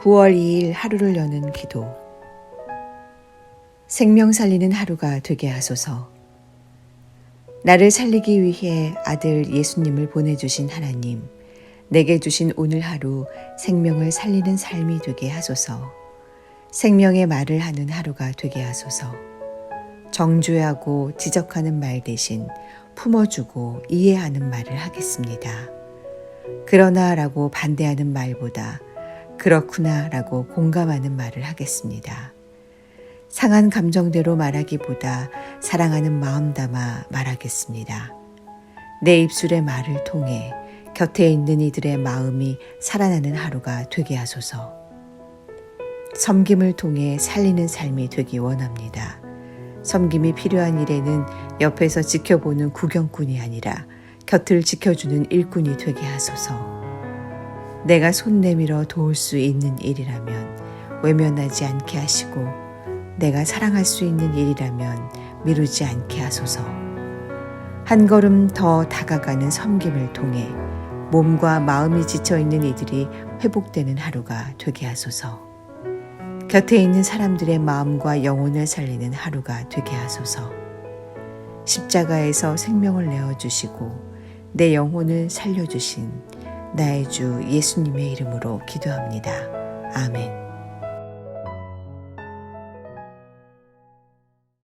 9월 2일 하루를 여는 기도. 생명 살리는 하루가 되게 하소서. 나를 살리기 위해 아들 예수님을 보내주신 하나님, 내게 주신 오늘 하루 생명을 살리는 삶이 되게 하소서. 생명의 말을 하는 하루가 되게 하소서. 정죄하고 지적하는 말 대신 품어주고 이해하는 말을 하겠습니다. 그러나 라고 반대하는 말보다 그렇구나 라고 공감하는 말을 하겠습니다. 상한 감정대로 말하기보다 사랑하는 마음 담아 말하겠습니다. 내 입술의 말을 통해 곁에 있는 이들의 마음이 살아나는 하루가 되게 하소서. 섬김을 통해 살리는 삶이 되기 원합니다. 섬김이 필요한 일에는 옆에서 지켜보는 구경꾼이 아니라 곁을 지켜주는 일꾼이 되게 하소서. 내가 손 내밀어 도울 수 있는 일이라면 외면하지 않게 하시고 내가 사랑할 수 있는 일이라면 미루지 않게 하소서. 한 걸음 더 다가가는 섬김을 통해 몸과 마음이 지쳐 있는 이들이 회복되는 하루가 되게 하소서. 곁에 있는 사람들의 마음과 영혼을 살리는 하루가 되게 하소서. 십자가에서 생명을 내어 주시고 내 영혼을 살려 주신 나의 주 예수님의 이름으로 기도합니다. 아멘.